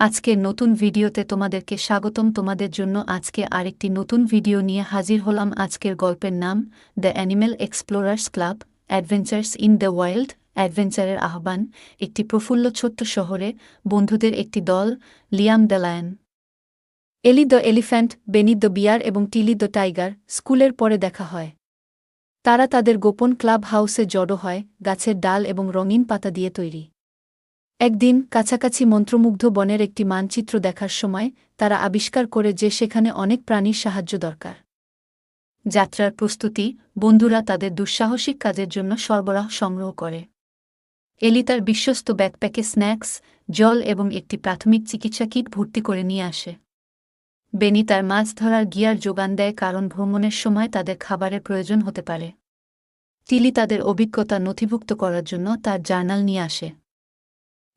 আজকের নতুন ভিডিওতে তোমাদেরকে স্বাগতম। তোমাদের জন্য আজকে আরেকটি নতুন ভিডিও নিয়ে হাজির হলাম। আজকের গল্পের নাম the animal explorers club adventures in the wild অ্যাডভেঞ্চারের আহ্বান, একটি প্রফুল্ল ছোট্ট শহরে বন্ধুদের একটি দল Liam the lion Ellie the elephant Benny the bear এবং টিলি দ্য টাইগার স্কুলের পরে দেখা হয়। তারা তাদের গোপন ক্লাব হাউসে জড়ো হয়, গাছের ডাল এবং রঙিন পাতা দিয়ে তৈরি। একদিন কাছাকাছি মন্ত্রমুগ্ধ বনের একটি মানচিত্র দেখার সময় তারা আবিষ্কার করে যে সেখানে অনেক প্রাণীর সাহায্য দরকার। যাত্রার প্রস্তুতি বন্ধুরা তাদের দুঃসাহসিক কাজের জন্য সরবরাহ সংগ্রহ করে। এলি তার বিশ্বস্ত ব্যাকপ্যাকে স্ন্যাক্স, জল এবং একটি প্রাথমিক চিকিৎসা কিট ভর্তি করে নিয়ে আসে। বেনি তার মাছ ধরার গিয়ার যোগান দেয় কারণ ভ্রমণের সময় তাদের খাবারের প্রয়োজন হতে পারে। তিলি তাদের অভিজ্ঞতা নথিভুক্ত করার জন্য তার জার্নাল নিয়ে আসে।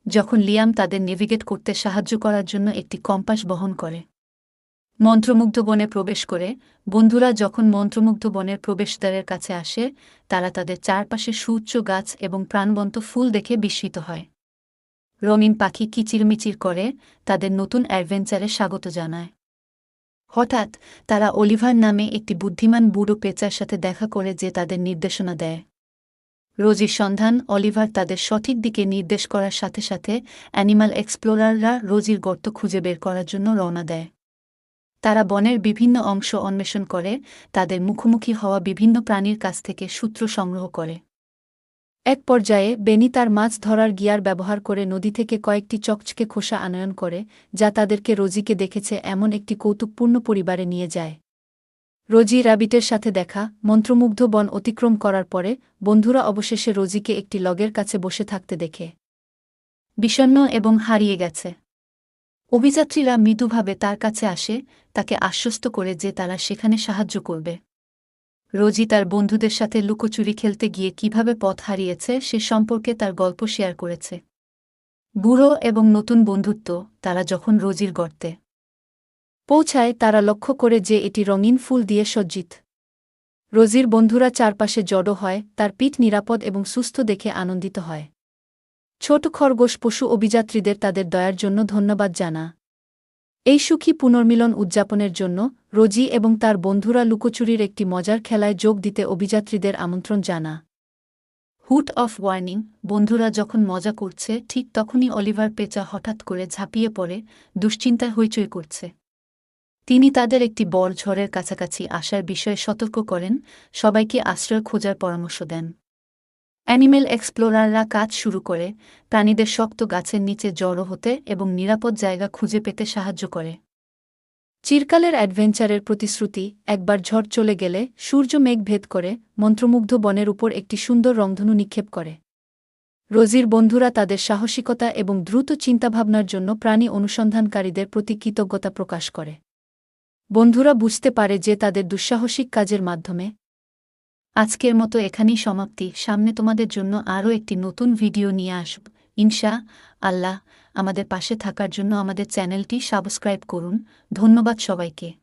যখন লিয়াম তাদের নেভিগেট করতে সাহায্য করার জন্য একটি কম্পাস বহন করে। মন্ত্রমুগ্ধ বনে প্রবেশ করে, বন্ধুরা যখন মন্ত্রমুগ্ধ বনের প্রবেশদ্বারের কাছে আসে, তারা তাদের চারপাশে সুউচ্চ গাছ এবং প্রাণবন্ত ফুল দেখে বিস্মিত হয়। রঙিন পাখি কিচিরমিচির করে তাদের নতুন অ্যাডভেঞ্চারে স্বাগত জানায়। হঠাৎ তারা অলিভার নামে একটি বুদ্ধিমান বুড়ো পেঁচার সাথে দেখা করে যে তাদের নির্দেশনা দেয়। রোজির সন্ধান অলিভার তাদের সঠিক দিকে নির্দেশ করার সাথে সাথে অ্যানিমাল এক্সপ্লোরাররা রোজির গর্ত খুঁজে বের করার জন্য রওনা দেয়। তারা বনের বিভিন্ন অংশ অন্বেষণ করে, তাদের মুখোমুখি হওয়া বিভিন্ন প্রাণীর কাছ থেকে সূত্র সংগ্রহ করে। এক পর্যায়ে বেনি তার মাছ ধরার গিয়ার ব্যবহার করে নদী থেকে কয়েকটি চকচকে খোসা আনয়ন করে, যা তাদেরকে রোজিকে দেখেছে এমন একটি কৌতুকপূর্ণ পরিবারে নিয়ে যায়। রোজি রাবিটের সাথে দেখা, মন্ত্রমুগ্ধ বন অতিক্রম করার পরে, বন্ধুরা অবশেষে রোজিকে একটি লগের কাছে বসে থাকতে দেখে। বিষণ্ন এবং হারিয়ে গেছে। অভিযাত্রীরা মৃদুভাবে তার কাছে আসে, তাকে আশ্বস্ত করে যে তারা সেখানে সাহায্য করবে। রোজি তার বন্ধুদের সাথে লুকোচুরি খেলতে গিয়ে কীভাবে পথ হারিয়েছে সে সম্পর্কে তার গল্প শেয়ার করেছে। বুড়ো এবং নতুন বন্ধুত্ব, তারা যখন রোজির গর্তে পৌঁছায় তারা লক্ষ্য করে যে এটি রঙিন ফুল দিয়ে সজ্জিত। রোজির বন্ধুরা চারপাশে জড়ো হয়, তার পিঠ নিরাপদ এবং সুস্থ দেখে আনন্দিত হয়। ছোট খরগোশ পশু অভিযাত্রীদের তাদের দয়ার জন্য ধন্যবাদ জানা। এই সুখী পুনর্মিলন উদযাপনের জন্য রোজি এবং তার বন্ধুরা লুকোচুরির একটি মজার খেলায় যোগ দিতে অভিযাত্রীদের আমন্ত্রণ জানা। হুট অফ ওয়ার্নিং, বন্ধুরা যখন মজা করছে, ঠিক তখনই অলিভার পেঁচা হঠাৎ করে ঝাঁপিয়ে পড়ে, দুশ্চিন্তায় হইচই করছে। তিনি তাদের একটি বড় ঝড়ের কাছাকাছি আসার বিষয়ে সতর্ক করেন, সবাইকে আশ্রয় খোঁজার পরামর্শ দেন। অ্যানিমেল এক্সপ্লোরাররা কাজ শুরু করে, প্রাণীদের শক্ত গাছের নিচে জড়ো হতে এবং নিরাপদ জায়গা খুঁজে পেতে সাহায্য করে। চিরকালের অ্যাডভেঞ্চারের প্রতিশ্রুতি, একবার ঝড় চলে গেলে সূর্য মেঘ ভেদ করে মন্ত্রমুগ্ধ বনের উপর একটি সুন্দর রংধনু নিক্ষেপ করে। রোজির বন্ধুরা তাদের সাহসিকতা এবং দ্রুত চিন্তাভাবনার জন্য প্রাণী অনুসন্ধানকারীদের প্রতি কৃতজ্ঞতা প্রকাশ করে। বন্ধুরা বুঝতে পারে যে তাদের দুঃসাহসিক কাজের মাধ্যমে। আজকের মতো এখানেই সমাপ্তি। সামনে তোমাদের জন্য আরও একটি নতুন ভিডিও নিয়ে আসব। ইনশা আল্লাহ আমাদের পাশে থাকার জন্য আমাদের চ্যানেলটি সাবস্ক্রাইব করুন। ধন্যবাদ সবাইকে।